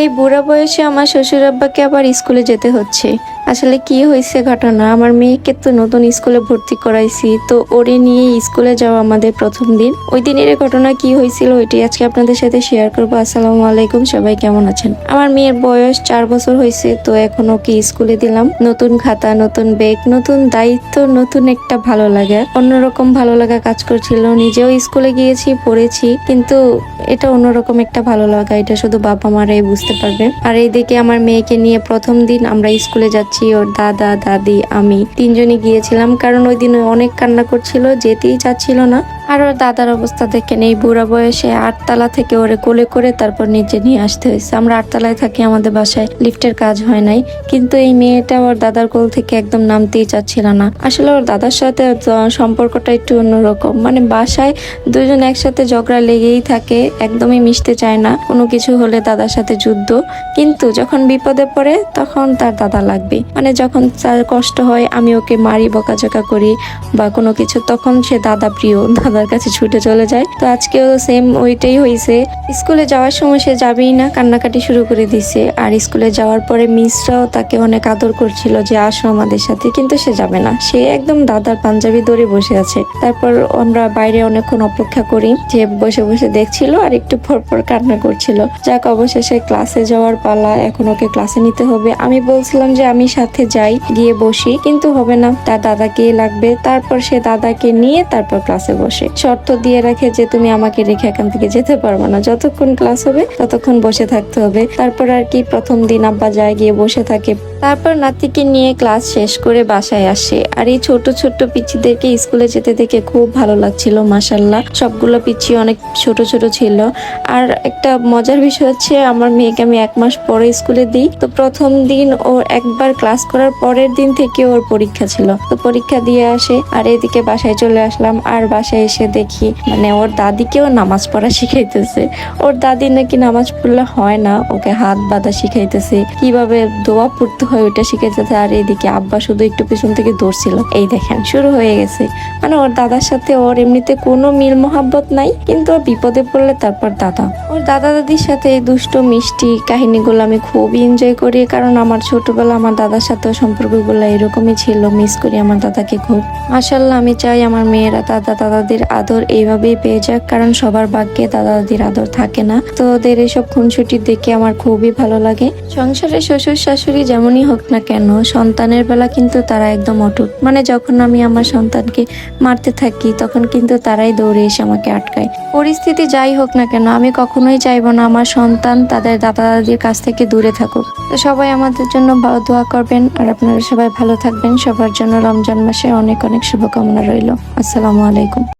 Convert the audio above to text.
এই বুড়া বয়সে আমার শ্বশুর আব্বাকে আবার স্কুলে যেতে হচ্ছে। আসলে কি হয়েছে ঘটনা? আমার মেয়েকে তো নতুন স্কুলে ভর্তি করাইছি, তো ওরে নিয়ে স্কুলে যাওয়া আমাদের প্রথম দিন। ওই দিনের ঘটনা কি হয়েছিল ওইটি আজকে আপনাদের সাথে শেয়ার করব। আসসালামু আলাইকুম, সবাই কেমন আছেন? আমার মেয়ের বয়স চার বছর হয়েছে, তো এখন ওকে স্কুলে দিলাম। নতুন খাতা, নতুন ব্যাগ, নতুন দায়িত্ব, নতুন একটা ভালো লাগা। অন্যরকম ভালো লাগা কাজ করছিল। নিজেও স্কুলে গিয়েছি, পড়েছি, কিন্তু এটা অন্যরকম একটা ভালো লাগা। এটা শুধু বাবা মারাই বুঝতে পারবে। আর এইদিকে আমার মেয়েকে নিয়ে প্রথম দিন আমরা স্কুলে যাচ্ছি, ওর দাদা, দাদি, আমি তিনজনই গিয়েছিলাম। কারণ ওই দিন অনেক কান্না করছিল, যেতেই চাচ্ছিল না। আর ওর দাদার অবস্থা দেখেন এই বুড়া বয়সে আটতলা থেকে ওরে কোলে করে তারপর নিচে নিয়ে আসতে হয়েছে। আমরা আটতলায় থাকি, আমাদের বাসায় লিফটের কাজ হয় নাই। কিন্তু এই মেয়েটা ওর দাদার কোল থেকে একদম নামতেই চাচ্ছিল না। আসলে ওর দাদার সাথে সম্পর্কটা একটু অন্যরকম। মানে বাসায় দুজন একসাথে ঝগড়া লেগেই থাকে, একদমই মিশতে চায় না। কোনো কিছু হলে দাদার সাথে যুদ্ধ। কিন্তু যখন বিপদে পড়ে, তখন তার দাদা লাগবে মানে যখন তার কষ্ট হয়, আমি ওকে মারি, বকাঝকা করি বা কোনো কিছু, তখন সে দাদা প্রিয়। দাদার কাছে ছুটে চলে যায়। তো আজকেও সেম ওইটাই হয়েছে স্কুলে যাওয়ার সময় সে যাবেই না, কান্নাকাটি শুরু করে দিছে। আর স্কুলে যাওয়ার পরে মিসরাও তাকে অনেক আদর করছিল যে, আসো আমাদের সাথে। কিন্তু সে যাবে না। সে একদম দাদার পাঞ্জাবি ধরে বসে আছে। তারপর আমরা বাইরে অনেকক্ষণ অপেক্ষা করি, যে বসে বসে দেখছিল আর একটু পর পর কান্না করছিল। যাক, অবশেষে ক্লাসে যাওয়ার পালা, এখন ওকে ক্লাসে নিতে হবে। আমি বলছিলাম যে, আমি সাথে যাই, গিয়ে বসি। কিন্তু হবে না। তার দাদাকে লাগবে। তারপর সে দাদাকে নিয়ে তারপর ক্লাসে বসে। শর্ত দিয়ে রাখে যে তুমি আমাকে রেখে এখান থেকে যেতে পারবে না। যতক্ষণ ক্লাস হবে, ততক্ষণ বসে থাকতে হবে। তারপর আর কি, প্রথম দিন আব্বা যায় গিয়ে বসে থাকে। তারপর নাতিকে নিয়ে ক্লাস শেষ করে বাসায় আসে। আর এই ছোট ছোট পিচ্ছিদেরকে স্কুলে যেতে দেখে খুব ভালো লাগছিল মাসাল্লাহ সবগুলো পিচ্ছি অনেক ছোট ছোট ছিল। আর একটা মজার বিষয় হচ্ছে, আমার মেয়েকে আমি এক মাস পরে স্কুলে দিই। তো প্রথম দিন ও একবার ক্লাস করার পরের দিন থেকে ওর পরীক্ষা ছিল। তো পরীক্ষা দিয়ে আসে, আর এদিকে বাসায় চলে আসলাম। আর বাসায় এসে দেখি মানে ওর দাদিকেও নামাজ পড়া শিখাইতেছে। ওর দাদি নাকি নামাজ পড়লে হয় না, ওকে হাত বাঁধা শিখাইতেছে। কীভাবে দোয়া পড়তে হয় ওইটা শিখাইতেছে, আর এদিকে আব্বা শুধু একটু পিছন থেকে দৌড়ছিল। এই দেখেন, শুরু হয়ে গেছে। মানে ওর দাদার সাথে ওর এমনিতে কোনো মিল মহাব্বত নাই, কিন্তু বিপদে পড়লে তারপর দাদা। ওর দাদা দাদির সাথে এই দুষ্ট, মিষ্টি কাহিনীগুলো আমি খুবই এনজয় করি, কারণ আমার ছোটবেলা আমার দাদার সাথেও সম্পর্কগুলো এরকমই ছিল মিস করি আমার দাদাকে খুব। মাসাল্লাহ আমি চাই আমার মেয়েরা, দাদা দাদাদের আদর এইভাবেই পেয়ে যাক, কারণ সবার ভাগ্যে দাদা দাদির আদর থাকে না। তো ওদের এইসব খুনসুটি দেখে আমার খুবই ভালো লাগে। সংসারে শ্বশুর শাশুড়ি যেমনই হোক না কেন, সন্তানের বেলা কিন্তু তারা একদম অটুট। মানে যখন আমি আমার সন্তানকে মারতে থাকি, তখন কিন্তু তারাই দৌড়ে এসে আমাকে আটকায়। পরিস্থিতি যাই হোক না কেন, আমি কখনোই চাইব না আমার সন্তান তাদের দাদা দাদির কাছ থেকে দূরে থাকুক। তো সবাই আমাদের জন্য দোয়া করবেন, আর আপনারা সবাই ভালো থাকবেন। সবার জন্য রমজান মাসে অনেক অনেক শুভকামনা রইল। আসসালামু আলাইকুম।